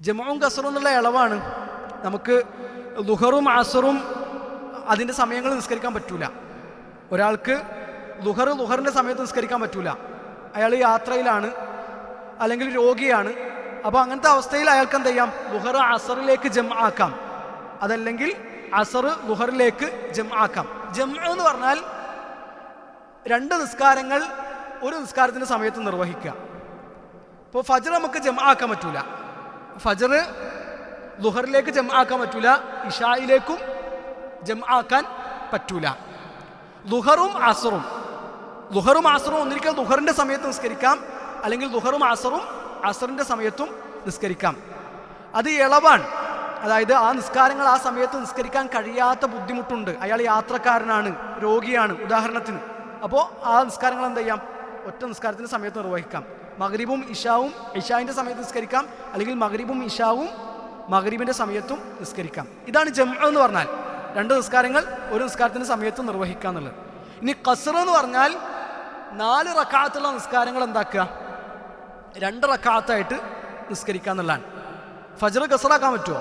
ജമാവും കസറും എന്നുള്ള ഇളവാണ്. നമുക്ക് ലുഹറും അസറും അതിന്റെ സമയങ്ങൾ നിസ്കരിക്കാൻ പറ്റൂല. ഒരാൾക്ക് ലുഹർ ലുഹറിന്റെ സമയത്ത് നിസ്കരിക്കാൻ പറ്റൂല. അയാൾ യാത്രയിലാണ് അല്ലെങ്കിൽ രോഗിയാണ്. അപ്പോൾ അങ്ങനത്തെ അവസ്ഥയിൽ അയാൾക്ക് എന്ത് ചെയ്യാം? ലുഹർ അസറിലേക്ക് ജം ആക്കാം അതല്ലെങ്കിൽ അസർ ലുഹറിലേക്ക് ജം ആക്കാം ജം എന്ന് പറഞ്ഞാൽ രണ്ട് നിസ്കാരങ്ങൾ ഒരു നിസ്കാരത്തിന്റെ സമയത്ത് നിർവഹിക്കുക. ഇപ്പോൾ ഫജർ നമുക്ക് ജം ആക്കാൻ പറ്റൂല. ഫജർ ലുഹറിലേക്ക് ജം ആക്കാൻ പറ്റൂല ഇഷായിലേക്കും ജം ആക്കാൻ പറ്റൂല. ലുഹറും അസറും. ലുഹറും അസറും ഒന്നിരിക്കൽ ലുഹറിന്റെ സമയത്ത് നിസ്കരിക്കാം അല്ലെങ്കിൽ ലുഹറും അസറും അസറിന്റെ സമയത്തും നിസ്കരിക്കാം. അത് ഇളവാണ് അതായത് ആ നിസ്കാരങ്ങൾ ആ സമയത്ത് നിസ്കരിക്കാൻ കഴിയാത്ത ബുദ്ധിമുട്ടുണ്ട്. അയാൾ യാത്രക്കാരനാണ് രോഗിയാണ് ഉദാഹരണത്തിന്. അപ്പോൾ ആ നിസ്കാരങ്ങൾ എന്ത് ചെയ്യാം ഒറ്റ നിസ്കാരത്തിന് സമയത്ത് നിർവഹിക്കാം. മഗ്രിബും ഇഷാവും ഇഷാവിന്റെ സമയത്ത് നിസ്കരിക്കാം. അല്ലെങ്കിൽ മഗ്രിബും ഇഷാവും മഗ്രിബിന്റെ സമയത്തും നിസ്കരിക്കാം. ഇതാണ് ജംഅ എന്ന് പറഞ്ഞാൽ രണ്ട് നിസ്കാരങ്ങൾ ഒരു നിസ്കാരത്തിന്റെ സമയത്ത് നിർവഹിക്കുക എന്നുള്ളത്. ഇനി കസർ എന്ന് പറഞ്ഞാൽ നാല് റക്കാത്തുള്ള നിസ്കാരങ്ങൾ എന്താക്കുക? രണ്ട് റക്കാത്തായിട്ട് നിസ്കരിക്കുക എന്നുള്ളതാണ്. ഫജർ കസറാക്കാൻ പറ്റുമോ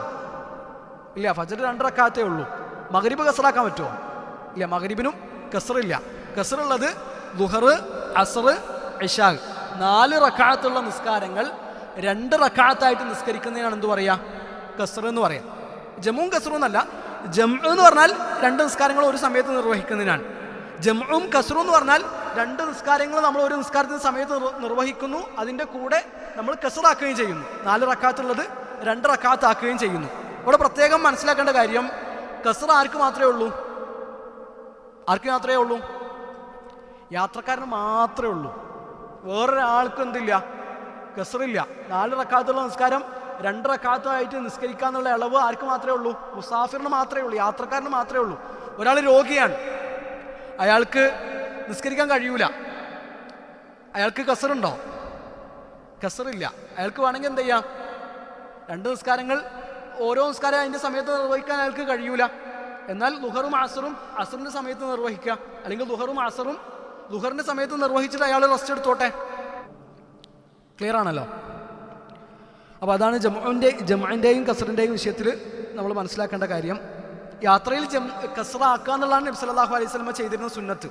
ഇല്ല ഫജർ രണ്ട് റക്കാത്തേ ഉള്ളൂ. മഗ്രിബ് കസറാക്കാൻ പറ്റുമോ ഇല്ല മഗ്രിബിനും കസറില്ല കസറുള്ളത് ദുഹർ അസർ ഇഷാഖ് നാല് റക്കാത്തുള്ള നിസ്കാരങ്ങൾ രണ്ട് റക്കാത്തായിട്ട് നിസ്കരിക്കുന്നതിനാണ് എന്ത് പറയുക കസർ എന്ന് പറയാം. ജമ്മുവും കസറും എന്നല്ല ജം എന്ന് പറഞ്ഞാൽ രണ്ട് നിസ്കാരങ്ങൾ ഒരു സമയത്ത് നിർവഹിക്കുന്നതിനാണ്. ജമ്മും കസറും എന്ന് പറഞ്ഞാൽ രണ്ട് നിസ്കാരങ്ങൾ നമ്മൾ ഒരു നിസ്കാരത്തിന് സമയത്ത് നിർവഹിക്കുന്നു അതിന്റെ കൂടെ നമ്മൾ കസറാക്കുകയും ചെയ്യുന്നു. നാല് റക്കാത്തുള്ളത് രണ്ട് റക്കാത്താക്കുകയും ചെയ്യുന്നു. ഇവിടെ പ്രത്യേകം മനസ്സിലാക്കേണ്ട കാര്യം കസർ ആർക്ക് മാത്രമേ ഉള്ളൂ? ആർക്ക് മാത്രമേ ഉള്ളൂ? യാത്രക്കാരന് മാത്രമേ ഉള്ളൂ. വേറൊരാൾക്കും എന്തില്ല കസറില്ല നാല് റക്കാത്തുള്ള നിസ്കാരം രണ്ട് റക്കാത്തായിട്ട് നിസ്കരിക്കാന്നുള്ള ഇളവ് ആർക്ക് മാത്രമേ ഉള്ളൂ? മുസാഫിറിന് മാത്രമേ ഉള്ളൂ യാത്രക്കാരന് മാത്രമേ ഉള്ളൂ. ഒരാൾ രോഗിയാണ്. അയാൾക്ക് നിസ്കരിക്കാൻ കഴിയൂല. അയാൾക്ക് കസറുണ്ടോ കസറില്ല അയാൾക്ക് വേണമെങ്കിൽ എന്ത് ചെയ്യാം? രണ്ട് നിസ്കാരങ്ങൾ ഓരോ നിസ്കാരം അതിന്റെ സമയത്ത് നിർവഹിക്കാൻ അയാൾക്ക് കഴിയൂല. എന്നാൽ ലുഹറും അസറും അസറിന്റെ സമയത്ത് നിർവഹിക്കുക. അല്ലെങ്കിൽ ലുഹറും അസറും ലുഹറിന്റെ സമയത്ത് നിർവഹിച്ചിട്ട് അയാൾ റെസ്റ്റ് എടുത്തോട്ടെ? ക്ലിയർ ആണല്ലോ. അപ്പോൾ അതാണ് ജമുവിന്റെ ജമുവിന്റെയും കസറിന്റെയും വിഷയത്തിൽ നമ്മൾ മനസ്സിലാക്കേണ്ട കാര്യം. യാത്രയിൽ ജം കസറാക്കുക എന്നുള്ളതാണ് നബി സല്ലല്ലാഹു അലൈഹി സ്വലമ ചെയ്തിരുന്ന സുന്നത്ത്.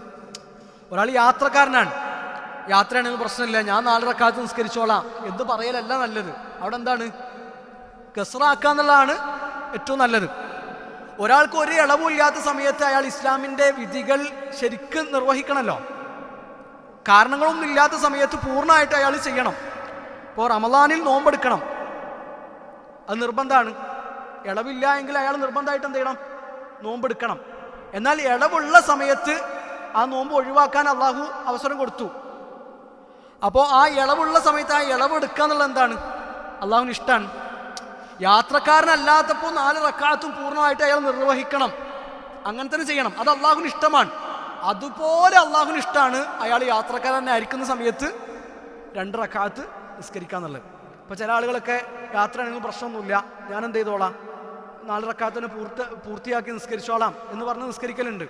ഒരാൾ യാത്രക്കാരനാണ്. യാത്രയാണെങ്കിൽ പ്രശ്നമില്ല. ഞാൻ നാല് റക്കാത്ത് നിസ്കരിച്ചോളാം. എന്ന് പറയലല്ല നല്ലത്. അവിടെ എന്താണ്? കസറാക്കുക എന്നുള്ളതാണ് ഏറ്റവും നല്ലത്. ഒരാൾക്ക് ഒരു ഇളവും ഇല്ലാത്ത സമയത്ത് അയാൾ ഇസ്ലാമിന്റെ വിധികൾ ശരിക്കും നിർവഹിക്കണമല്ലോ. കാരണങ്ങളൊന്നും ഇല്ലാത്ത സമയത്ത് പൂർണമായിട്ട് അയാൾ ചെയ്യണം. ഇപ്പോൾ റമദാനിൽ നോമ്പെടുക്കണം. അത് നിർബന്ധമാണ് ഇളവില്ല എങ്കിൽ അയാൾ നിർബന്ധമായിട്ട് എന്ത് ചെയ്യണം? നോമ്പെടുക്കണം. എന്നാൽ ഇളവുള്ള സമയത്ത് ആ നോമ്പ് ഒഴിവാക്കാൻ അള്ളാഹു അവസരം കൊടുത്തു. അപ്പോൾ ആ ഇളവുള്ള സമയത്ത് ആ ഇളവ് എടുക്കുക എന്നുള്ളത് എന്താണ്? അള്ളാഹുവിന് ഇഷ്ടമാണ് യാത്രക്കാരനല്ലാത്തപ്പോൾ നാല് റക്കാത്തും പൂർണമായിട്ട് അയാൾ നിർവഹിക്കണം. അങ്ങനെ തന്നെ ചെയ്യണം. അത് അള്ളാഹുവിന് ഇഷ്ടമാണ്. അതുപോലെ അള്ളാഹുവിന് ഇഷ്ടമാണ് അയാൾ യാത്രക്കാരൻ തന്നെ ആയിരിക്കുന്ന സമയത്ത് രണ്ട് റക്കാത്ത് നിസ്കരിക്കുക എന്നുള്ളത് ഇപ്പോൾ ചില ആളുകളൊക്കെ യാത്ര യാത്രയാണെങ്കിൽ പ്രശ്നമൊന്നുമില്ല. ഞാൻ എന്ത് ചെയ്തോളാം? നാല് റക്കാത്തിന് പൂർത്തി പൂർത്തിയാക്കി നിസ്കരിച്ചോളാം എന്ന് പറഞ്ഞ് നിസ്കരിക്കലുണ്ട്.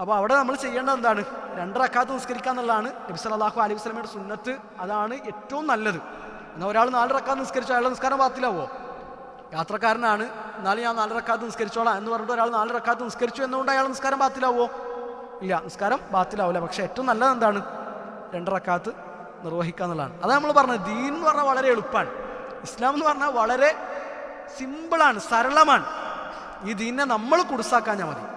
അപ്പോൾ അവിടെ നമ്മൾ ചെയ്യേണ്ടത് എന്താണ്? രണ്ട് റക്കാത്ത് നിസ്കരിക്കുക എന്നുള്ളതാണ് നബി സല്ലല്ലാഹു അലൈഹി വസ്ലമയുടെ സുന്നത്ത്. അതാണ് ഏറ്റവും നല്ലത്. എന്നാൽ ഒരാൾ നാല് റക്കാത്ത് നിസ്കരിച്ചു അയാളുടെ നിസ്കാരം പാത്തിലാവോ യാത്രക്കാരനാണ്. എന്നാലും ഞാൻ നാല് റക്കാത്ത് നിസ്കരിച്ചോളാം എന്ന് പറഞ്ഞിട്ട് ഒരാൾ നാല് റക്കാത്ത് നിസ്കരിച്ചു എന്നുകൊണ്ട് അയാൾ നിസ്കാരം പാത്തിലാവോ ഇല്ല നിസ്കാരം ബാത്തിലാവില്ല പക്ഷെ ഏറ്റവും നല്ലത് എന്താണ്? രണ്ടറക്കാത്ത് നിർവഹിക്കുക എന്നുള്ളതാണ്. അതാണ് നമ്മൾ പറഞ്ഞത്. ദീൻ എന്ന് പറഞ്ഞാൽ വളരെ എളുപ്പമാണ് ഇസ്ലാം എന്ന് പറഞ്ഞാൽ വളരെ സിമ്പിളാണ് സരളമാണ്. ഈ ദീനിനെ നമ്മൾ കുടുസാക്കാൻ മതി.